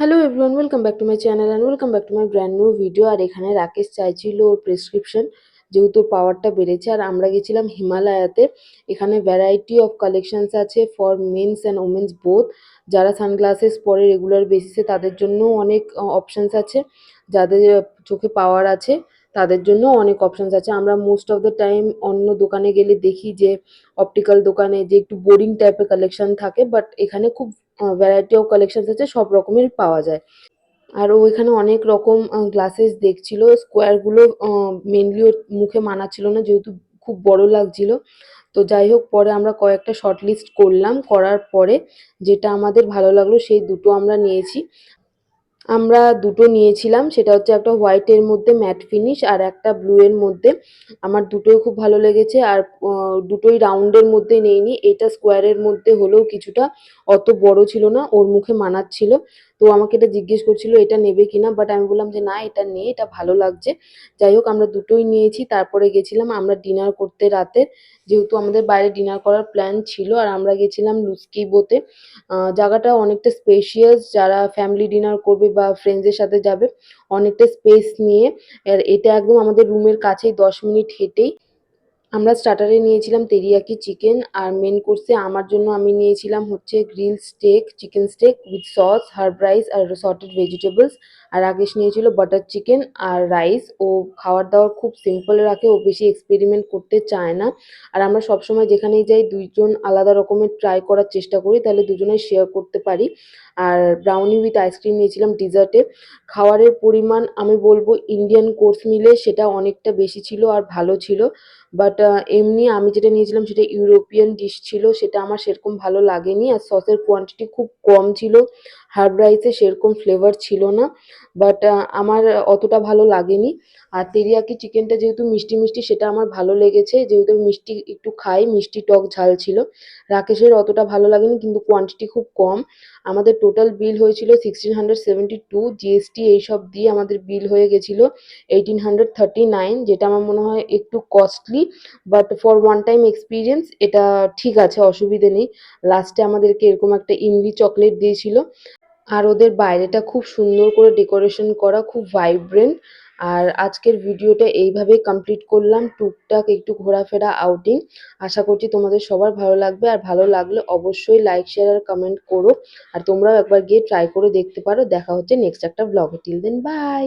Hello everyone welcome back to my channel and welcome back to my brand new video আর এখানে রাকেশ চাইছিল ওর prescription যেহেতু পাওয়ারটা বেড়েছে, আর আমরা গেছিলাম হিমালয়াতে। এখানে ভ্যারাইটি অফ কালেকশানস আছে for mens and womens both যারা সানগ্লাসেস পরে রেগুলার বেসিসে তাদের জন্য অনেক অপশানস আছে। যাদের চোখে পাওয়ার আছে। তাদের জন্য অনেক অপশানস আছে। আমরা মোস্ট অফ দ্য টাইম অন্য দোকানে গেলে দেখি যে অপটিক্যাল দোকানে যে একটু বোরিং টাইপের কালেকশন থাকে বাট এখানে খুব ভ্যারাইটি অফ কালেকশনস আছে, সব রকমের পাওয়া যায়। আর ও এখানে অনেক রকম গ্লাসেস দেখছিল। স্কোয়ারগুলো মেনলি ওর মুখে মানাচ্ছিল না, যেহেতু খুব বড় লাগছিল। তো যাই হোক, পরে আমরা কয়েকটা শর্ট লিস্ট করলাম। করার পরে যেটা আমাদের ভালো লাগল, সেই দুটো আমরা নিয়েছি। আমরা দুটো নিয়েছিলাম, সেটা হচ্ছে একটা হোয়াইটের মধ্যে ম্যাট ফিনিশ আর একটা ব্লু এর মধ্যে। আমার দুটোই খুব ভালো লেগেছে আর দুটোই রাউন্ডের মধ্যে নেইনি, এটা স্কোয়ারের মধ্যে হলেও কিছুটা অত বড় ছিল না, ওর মুখে মানাচ্ছিল। তো আমাকে এটা জিজ্ঞেস করছিল, এটা নেবে কিনা? বাট আমি বললাম যে, না, এটা নে এটা ভালো লাগছে। যাই হোক, আমরা দুটোই নিয়েছি, তারপরে গেছিলাম আমরা ডিনার করতে রাতে। যেহেতু আমাদের বাইরে ডিনার করার প্ল্যান ছিল, আর আমরা গেছিলাম লুস্কিবোতে জায়গাটা অনেকটা স্পেশিয়াস যারা ফ্যামিলি ডিনার করবে বা ফ্রেন্ডসদের সাথে যাবে, অনেকটা স্পেস নিয়ে। আর এটা একদম আমাদের রুমের কাছেই, দশ মিনিট হেঁটেই। আমরা স্টার্টারে নিয়েছিলাম তেরিয়াকি চিকেন আর মেন কোর্সে আমার জন্য আমি নিয়েছিলাম হচ্ছে grill steak chicken steak with sauce herb rice R sorted vegetables আর রাকেশ নিয়েছিল বাটার চিকেন আর রাইস ও খাওয়ার দাওয়ার খুব সিম্পল রাখে, ও বেশি এক্সপেরিমেন্ট করতে চায় না। আর আমরা সবসময় যেখানেই যাই দুইজন আলাদা রকমের ট্রাই করার চেষ্টা করি, তাহলে দুজনে শেয়ার করতে পারি। আর ব্রাউনি উইথ আইসক্রিম নিয়েছিলাম ডিজার্টে খাওয়ারের পরিমাণ আমি বলব ইন্ডিয়ান কোর্স মিলে সেটা অনেকটা বেশি ছিল আর ভালো ছিল। বাট এমনি আমি যেটা নিয়েছিলাম সেটা ইউরোপিয়ান ডিশ ছিল, সেটা আমার সেরকম ভালো লাগেনি। আর সসের কোয়ান্টিটি খুব কম ছিল। হার্ব রাইসে সেরকম ফ্লেভার ছিল না বাট আমার অতটা ভালো লাগেনি। আর তেরিয়াকি চিকেনটা যেহেতু মিষ্টি মিষ্টি, সেটা আমার ভালো লেগেছে। যেহেতু মিষ্টি একটু খাই, মিষ্টি টক ঝাল ছিল। রাকেশের অতটা ভালো লাগেনি, কিন্তু কোয়ান্টিটি খুব কম। আমাদের টোটাল বিল হয়েছিল sixteen hundred seventy two GST এইসব দিয়ে আমাদের বিল হয়ে গেছিল এইটিন হান্ড্রেড থার্টি নাইন যেটা আমার মনে হয় একটু costly but for one time experience এটা ঠিক আছে, অসুবিধে নেই। লাস্টে আমাদেরকে এরকম একটা ইমলি চকলেট দিয়েছিল। আর ওদের বাইরেটা খুব সুন্দর করে ডেকোরেশন করা, খুব ভাইব্রেন্ট আর আজকের ভিডিওটা এইভাবে কমপ্লিট করলাম, টুকটাক একটু ঘোরাফেরা আউটিং আশা করছি তোমাদের সবার ভালো লাগবে, আর ভালো লাগলে অবশ্যই লাইক শেয়ার আর কমেন্ট করো। আর তোমরাও একবার গিয়ে ট্রাই করে দেখতে পারো। দেখা হচ্ছে নেক্সট একটা ব্লগে টিল দেন বাই